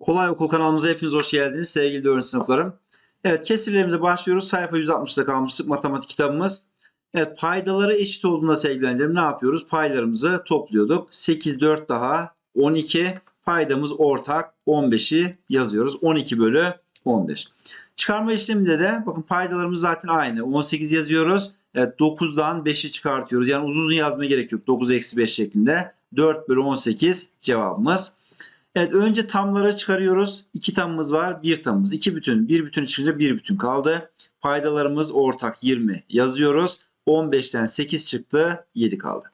Kolay Okul kanalımıza hepiniz hoş geldiniz sevgili 4. sınıflarım. Evet kesirlerimize başlıyoruz. Sayfa 160'da kalmıştık matematik kitabımız. Evet paydaları eşit olduğunda sevgili öğrencilerim ne yapıyoruz? Paylarımızı topluyorduk. 8, 4 daha 12. Paydamız ortak 15'i yazıyoruz. 12 bölü 15. Çıkarma işleminde de bakın paydalarımız zaten aynı. 18 yazıyoruz. Evet 9'dan 5'i çıkartıyoruz. Yani uzun uzun yazmaya gerek yok. 9 eksi 5 şeklinde. 4 bölü 18 cevabımız. Evet önce tamları çıkarıyoruz. 2 tamımız var. 1 tamımız. 2 bütün. 1 bütünü çıkınca 1 bütün kaldı. Paydalarımız ortak 20 yazıyoruz. 15'ten 8 çıktı. 7 kaldı.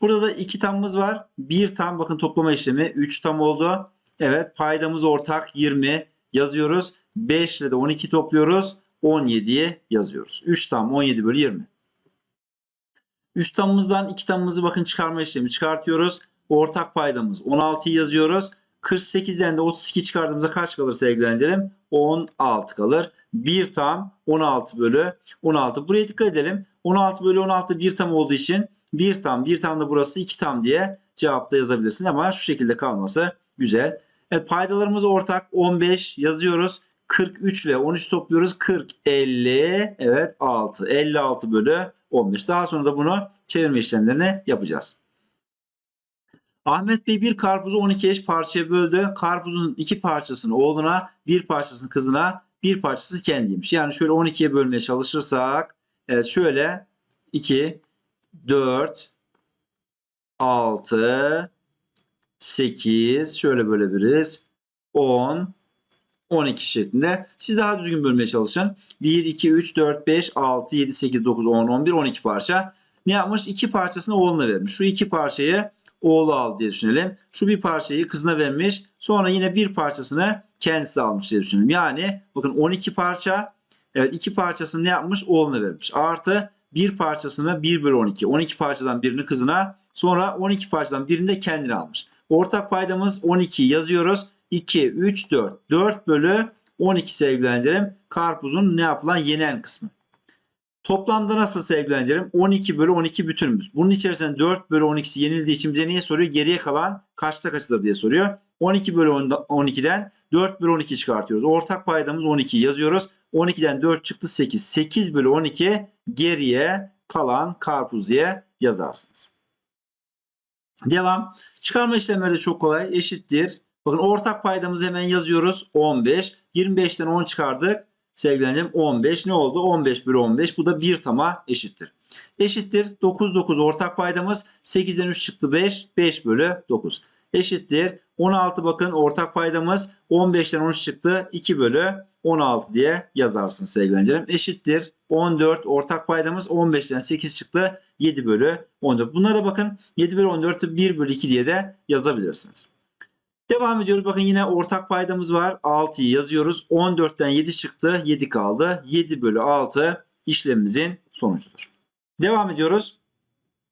Burada da 2 tamımız var. 1 tam bakın toplama işlemi 3 tam oldu. Evet paydamız ortak 20 yazıyoruz. 5 ile de 12 topluyoruz. 17'yi yazıyoruz. 3 tam 17 bölü 20. 3 tamımızdan 2 tamımızı bakın çıkarma işlemi çıkartıyoruz. Ortak paydamız 16'yı yazıyoruz. 48'den de 32 çıkardığımızda kaç kalır sevgili öğrencilerim? 16 kalır. 1 tam 16 bölü 16. Buraya dikkat edelim. 16 bölü 16 bir tam olduğu için 1 tam 1 tam da burası 2 tam diye cevapta yazabilirsin ama şu şekilde kalması güzel. Evet paydalarımız ortak 15 yazıyoruz. 43 ile 13 topluyoruz. 40, 50, evet 6. 56 bölü 15. Daha sonra da bunu çevirme işlemlerini yapacağız. Ahmet Bey bir karpuzu 12 eş parçaya böldü. Karpuzun iki parçasını oğluna, bir parçasını kızına, bir parçası kendiymiş. Yani şöyle 12'ye bölmeye çalışırsak, evet şöyle 2, 4, 6, 8, şöyle bölebiliriz. 10, 12 şeklinde. Siz daha düzgün bölmeye çalışın. 1, 2, 3, 4, 5, 6, 7, 8, 9, 10, 11, 12 parça. Ne yapmış? İki parçasını oğluna vermiş. Şu iki parçayı oğlu aldı diye düşünelim. Şu bir parçayı kızına vermiş. Sonra yine bir parçasını kendisi almış diye düşünelim. Yani bakın 12 parça. Evet iki parçasını ne yapmış? Oğluna vermiş. Artı bir parçasını 1 bölü 12. 12 parçadan birini kızına. Sonra 12 parçadan birini de kendine almış. Ortak paydamız 12 yazıyoruz. 2, 3, 4. 4 bölü 12 sevgili öğrencilerim. Karpuzun ne yapılan yenen kısmı. Toplamda nasıl sevgili öğrencilerim? 12 bölü 12 bütünümüz. Bunun içerisinde 4 bölü 12'si yenildiği için bize niye soruyor? Geriye kalan kaçta kaçtır diye soruyor. 12 bölü 12'den 4 bölü 12 çıkartıyoruz. Ortak paydamız 12 yazıyoruz. 12'den 4 çıktı 8. 8 bölü 12 geriye kalan karpuz diye yazarsınız. Devam. Çıkarma işlemleri de çok kolay. Eşittir. Bakın ortak paydamızı hemen yazıyoruz. 15. 25'ten 10 çıkardık. Sevgili öğrencim 15 ne oldu? 15 bölü 15. Bu da 1 tama eşittir. Eşittir. 9 9 ortak paydamız. 8'den 3 çıktı 5. 5 bölü 9. Eşittir. 16 bakın ortak paydamız. 15'ten 13 çıktı. 2 bölü 16 diye yazarsın sevgili öğrencilerim. Eşittir. 14 ortak paydamız. 15'ten 8 çıktı. 7 bölü 14. Bunlara bakın 7 bölü 14'ü 1 bölü 2 diye de yazabilirsiniz. Devam ediyoruz. Bakın yine ortak paydamız var. 6'yı yazıyoruz. 14'ten 7 çıktı. 7 kaldı. 7 bölü 6 işlemimizin sonucudur. Devam ediyoruz.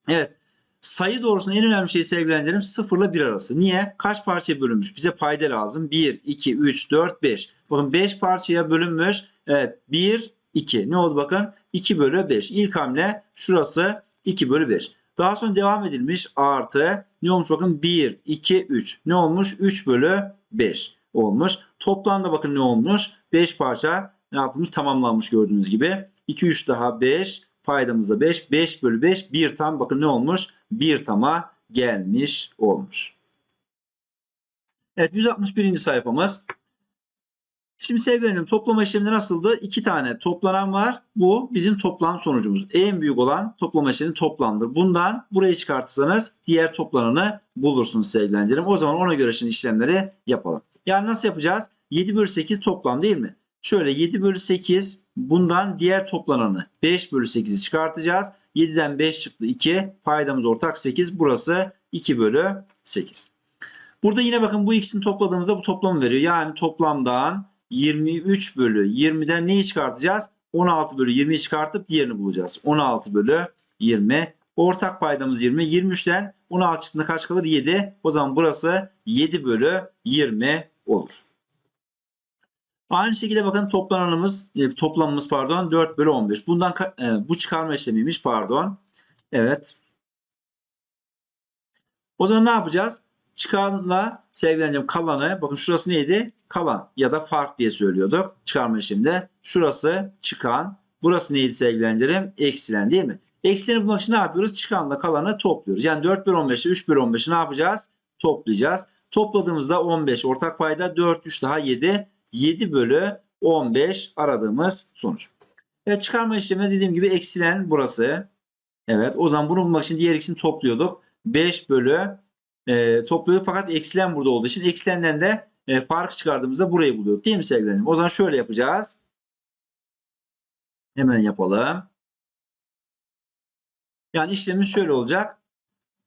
Evet. Sayı doğrusunun en önemli şeyi sevgili öğrencilerim 0 ile 1 arası. Niye? Kaç parçaya bölünmüş? Bize payda lazım. 1, 2, 3, 4, 5. Bakın 5 parçaya bölünmüş. Evet 1, 2. Ne oldu bakın? 2 bölü 5. İlk hamle şurası 2 bölü 5. Daha sonra devam edilmiş artı ne olmuş bakın 1, 2, 3. Ne olmuş? 3 bölü 5 olmuş. Toplamda bakın ne olmuş? 5 parça ne yapılmış? Tamamlanmış gördüğünüz gibi. 2, 3 daha 5. Paydamızda 5. 5 bölü 5. 1 tam bakın ne olmuş? 1 tama gelmiş olmuş. Evet 161. sayfamız. Şimdi sevgilerim toplama işleminde nasıldı? İki tane toplanan var. Bu bizim toplam sonucumuz. En büyük olan toplama işlemi toplamdır. Bundan burayı çıkartırsanız diğer toplananı bulursunuz sevgilerim. O zaman ona göre şimdi işlemleri yapalım. Yani nasıl yapacağız? 7 bölü 8 toplam değil mi? Şöyle 7 bölü 8 bundan diğer toplananı 5 bölü 8'i çıkartacağız. 7'den 5 çıktı 2. Paydamız ortak 8. Burası 2 bölü 8. Burada yine bakın bu ikisini topladığımızda bu toplamı veriyor. Yani toplamdan 23 bölü 20'den neyi çıkartacağız? 16 bölü 20'yi çıkartıp diğerini bulacağız. 16 bölü 20. Ortak paydamız 20. 23'ten 16 çıktığında kaç kalır? 7. O zaman burası 7 bölü 20 olur. Aynı şekilde bakın toplananımız, e, toplamımız pardon 4 bölü 15. Bundan e, bu çıkarma işlemiymiş pardon. Evet. O zaman ne yapacağız? Çıkanla sevgileneceğim kalanı bakın şurası neydi? Kalan ya da fark diye söylüyorduk çıkarma işleminde. Şurası çıkan. Burası neydi sevgileneceğim? Eksilen değil mi? Eksileni bulmak için ne yapıyoruz? Çıkanla kalanı topluyoruz. Yani 4 bölü 15'i 3 bölü 15'i ne yapacağız? Toplayacağız. Topladığımızda 15 ortak payda 4 3 daha 7. 7 bölü 15 aradığımız sonuç. Evet çıkarma işleminde dediğim gibi eksilen burası. Evet o zaman bunu bulmak için diğer ikisini topluyorduk. 5 bölü e, topluyorduk fakat eksilen burada olduğu için eksilenden de e, fark çıkardığımızda burayı buluyorduk. Değil mi sevgilerim? O zaman şöyle yapacağız. Hemen yapalım. Yani işlemimiz şöyle olacak.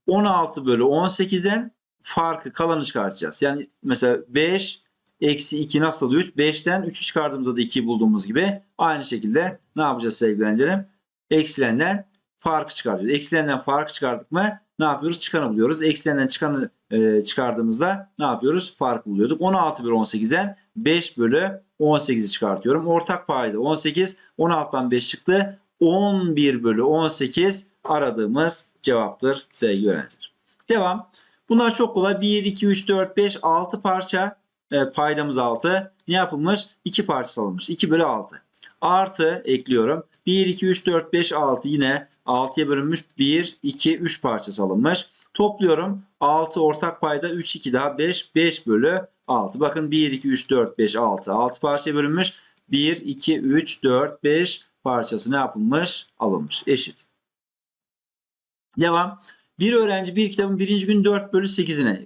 16 bölü 18'den farkı kalanı çıkartacağız. Yani mesela 5 eksi 2 nasıl oluyor? 5'ten 3'ü çıkardığımızda da 2'yi bulduğumuz gibi aynı şekilde ne yapacağız sevgili öğrencilerim? Eksilenden farkı çıkartacağız. Eksilenden farkı çıkardık mı ne yapıyoruz? Çıkanı buluyoruz. Eksilenden çıkanı e, çıkardığımızda ne yapıyoruz? Farkı buluyorduk. 16 bölü 18'den 5 bölü 18'i çıkartıyorum. Ortak payda 18. 16'dan 5 çıktı. 11 bölü 18 aradığımız cevaptır sevgili öğrenciler. Devam. Bunlar çok kolay. 1, 2, 3, 4, 5, 6 parça. Evet paydamız 6. Ne yapılmış? 2 parça alınmış. 2 bölü 6. Artı ekliyorum. 1, 2, 3, 4, 5, 6 yine 6'ya bölünmüş. 1, 2, 3 parçası alınmış. Topluyorum. 6 ortak payda 3, 2 daha 5. 5 bölü 6. Bakın 1, 2, 3, 4, 5, 6. 6 parçaya bölünmüş. 1, 2, 3, 4, 5 parçası ne yapılmış? Alınmış. Eşit. Devam. Bir öğrenci bir kitabın birinci gün 4 bölü 8'ine.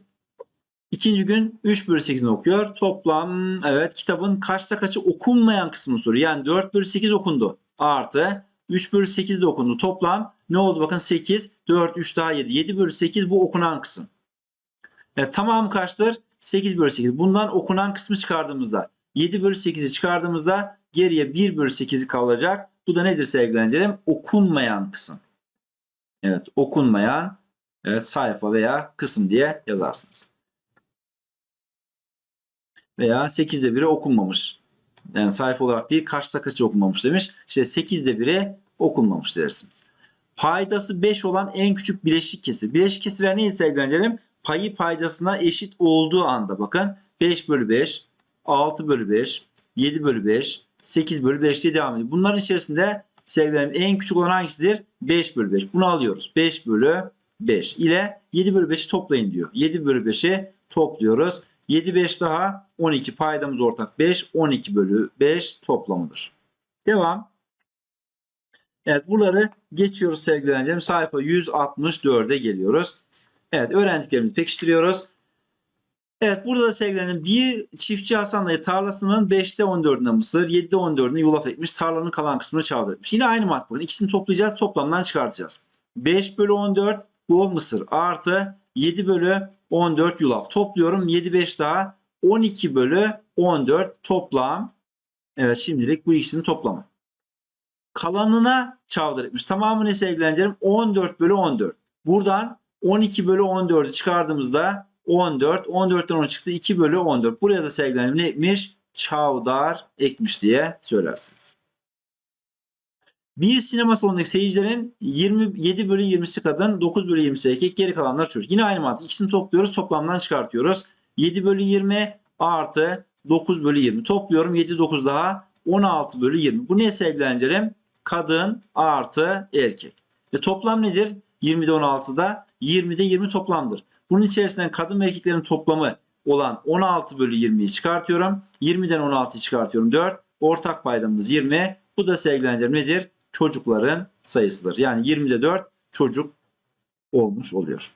ikinci gün 3 bölü 8'ini okuyor. Toplam evet kitabın kaçta kaçı okunmayan kısmını soruyor. Yani 4 bölü 8 okundu. Artı 3 bölü 8 de okundu. Toplam ne oldu bakın 8. 4, 3 daha 7. 7 bölü 8 bu okunan kısım. Evet, tamamı kaçtır? 8 bölü 8. Bundan okunan kısmı çıkardığımızda 7 bölü 8'i çıkardığımızda geriye 1 bölü 8'i kalacak. Bu da nedir sevgili öğrencilerim? Okunmayan kısım. Evet okunmayan evet, sayfa veya kısım diye yazarsınız. Veya 8'de 1'i okunmamış. Yani sayfa olarak değil kaçta kaçı okunmamış demiş. İşte 8'de 1'i okunmamış dersiniz. Paydası 5 olan en küçük bileşik kesir. Bileşik kesirler neydi sevgili öğrencilerim? Payı paydasına eşit olduğu anda bakın 5 bölü 5, 6 bölü 5, 7 bölü 5, 8 bölü 5 diye devam ediyor. Bunların içerisinde sevgilerim en küçük olan hangisidir? 5 bölü 5. Bunu alıyoruz. 5 bölü 5 ile 7 bölü 5'i toplayın diyor. 7 bölü 5'i topluyoruz. 7 5 daha 12 paydamız ortak 5. 12 bölü 5 toplamıdır. Devam. Evet buraları geçiyoruz sevgili öğrencilerim. Sayfa 164'e geliyoruz. Evet öğrendiklerimizi pekiştiriyoruz. Evet burada da sevgilerim bir çiftçi Hasan dayı tarlasının 5'te 14'ünde mısır, 7'de 14'ünde yulaf ekmiş. Tarlanın kalan kısmını çaldırmış. Yine aynı mat bakın. İkisini toplayacağız. Toplamdan çıkartacağız. 5 bölü 14 bu mısır artı 7 bölü 14 yulaf. Topluyorum 7 5 daha 12 bölü 14 toplam. Evet şimdilik bu ikisinin toplamı. Kalanına çavdar etmiş. Tamamı ne sevgilerim? 14 bölü 14. Buradan 12 bölü 14'ü çıkardığımızda 14. 14'ten 10 çıktı. 2 bölü 14. Buraya da sevgilerim ne ekmiş? Çavdar ekmiş diye söylersiniz. Bir sinema salonundaki seyircilerin 27 bölü 20'si kadın, 9 bölü 20'si erkek, geri kalanlar çocuk. Yine aynı mantık. İkisini topluyoruz, toplamdan çıkartıyoruz. 7 bölü 20 artı 9 bölü 20. Topluyorum 7, 9 daha 16 bölü 20. Bu ne sevgilerim? Kadın artı erkek. E toplam nedir? 20'de 16'da 20'de 20 toplamdır. Bunun içerisinden kadın ve erkeklerin toplamı olan 16 bölü 20'yi çıkartıyorum. 20'den 16'yı çıkartıyorum 4. Ortak paydamız 20. Bu da sevgilerim nedir? Çocukların sayısıdır. Yani 20'de 4 çocuk olmuş oluyor.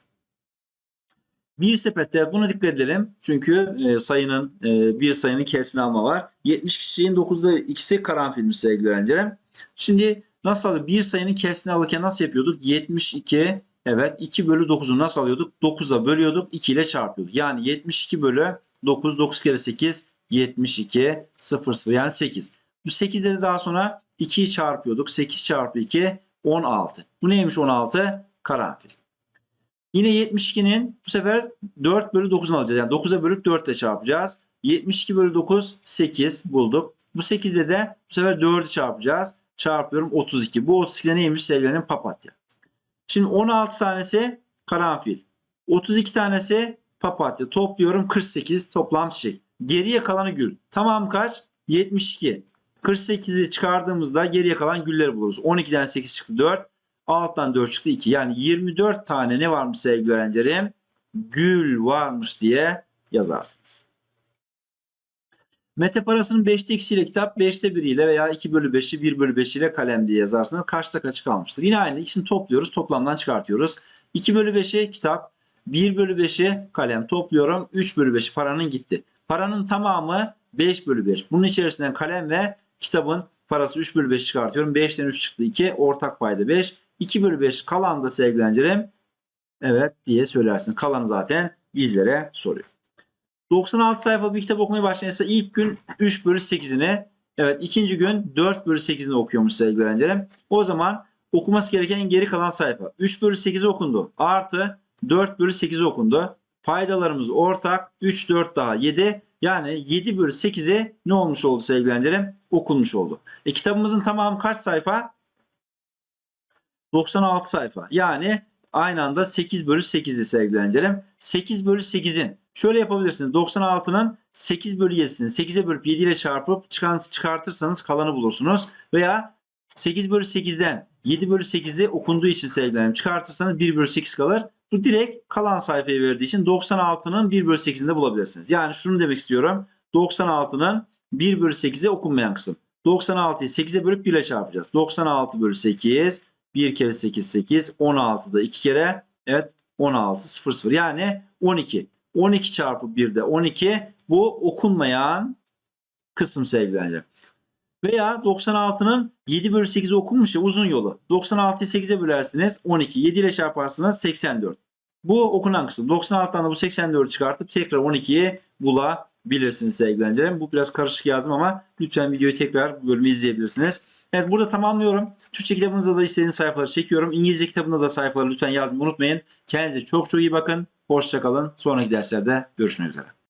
Bir sepette buna dikkat edelim. Çünkü e, sayının e, bir sayının kesini alma var. 70 kişinin 9'da ikisi karanfilmiş sevgili öğrencilerim. Şimdi nasıl bir sayının kesini alırken nasıl yapıyorduk? 72 evet 2 bölü 9'u nasıl alıyorduk? 9'a bölüyorduk 2 ile çarpıyorduk. Yani 72 bölü 9 9 kere 8 72 0 0 yani 8. Bu 8'de de daha sonra 2'yi çarpıyorduk. 8 çarpı 2 16. Bu neymiş 16? Karanfil. Yine 72'nin bu sefer 4 bölü 9'unu alacağız. Yani 9'a bölüp 4 ile çarpacağız. 72 bölü 9 8 bulduk. Bu 8'de de bu sefer 4'ü çarpacağız. Çarpıyorum 32. Bu 32'de neymiş sevgilerin papatya. Şimdi 16 tanesi karanfil. 32 tanesi papatya. Topluyorum 48 toplam çiçek. Geriye kalanı gül. Tamam kaç? 72. 48'i çıkardığımızda geriye kalan gülleri buluruz. 12'den 8 çıktı 4. Alttan 4 çıktı 2. Yani 24 tane ne varmış sevgili öğrencilerim? Gül varmış diye yazarsınız. Mete parasının 5'te 2 ile kitap 5'te 1 ile veya 2 bölü 5'i 1 bölü 5 ile kalem diye yazarsınız. Kaçta kaçı kalmıştır? Yine aynı ikisini topluyoruz. Toplamdan çıkartıyoruz. 2 bölü 5'i kitap 1 bölü 5'i kalem topluyorum. 3 bölü 5 paranın gitti. Paranın tamamı 5 bölü 5. Bunun içerisinden kalem ve kitabın parası 3 bölü 5 çıkartıyorum. 5'ten 3 çıktı 2. Ortak payda 5. 2 bölü 5 kalan da sevgili. Evet diye söylersin. Kalanı zaten bizlere soruyor. 96 sayfalık bir kitap okumaya başlayırsa ilk gün 3 bölü 8'ini evet ikinci gün 4 bölü 8'ini okuyormuş sevgili öğrencilerim. O zaman okuması gereken geri kalan sayfa 3 bölü 8'i okundu. Artı 4 bölü 8'i okundu. Paydalarımız ortak 3 4 daha 7 yani 7 bölü 8'i ne olmuş oldu sevgili öğrencilerim? Okunmuş oldu. E, kitabımızın tamamı kaç sayfa? 96 sayfa. Yani aynı anda 8 bölü 8'i sevgili öğrencilerim. 8 bölü 8'in şöyle yapabilirsiniz. 96'nın 8 bölü 7'sini 8'e bölüp 7 ile çarpıp çıkan, çıkartırsanız kalanı bulursunuz. Veya 8 bölü 8'den 7 bölü 8'i okunduğu için sevgili öğrencilerim çıkartırsanız 1 bölü 8 kalır. Bu direkt kalan sayfayı verdiği için 96'nın 1 bölü 8'ini de bulabilirsiniz. Yani şunu demek istiyorum. 96'nın 1 bölü 8'i okunmayan kısım. 96'yı 8'e bölüp 1 ile çarpacağız. 96 bölü 8 1 kere 8 8 16 da 2 kere evet 16 0 0 yani 12. 12 çarpı 1 de 12 bu okunmayan kısım öğrenciler. Veya 96'nın 7 bölü 8'i okunmuş ya uzun yolu. 96'yı 8'e bölersiniz 12. 7 ile çarparsınız 84. Bu okunan kısım. 96'dan da bu 84'ü çıkartıp tekrar 12'yi bulabilirsiniz sevgili öğrencilerim. Bu biraz karışık yazdım ama lütfen videoyu tekrar bölümü izleyebilirsiniz. Evet burada tamamlıyorum. Türkçe kitabınızda da istediğiniz sayfaları çekiyorum. İngilizce kitabında da sayfaları lütfen yazmayı unutmayın. Kendinize çok çok iyi bakın. Hoşçakalın. Sonraki derslerde görüşmek üzere.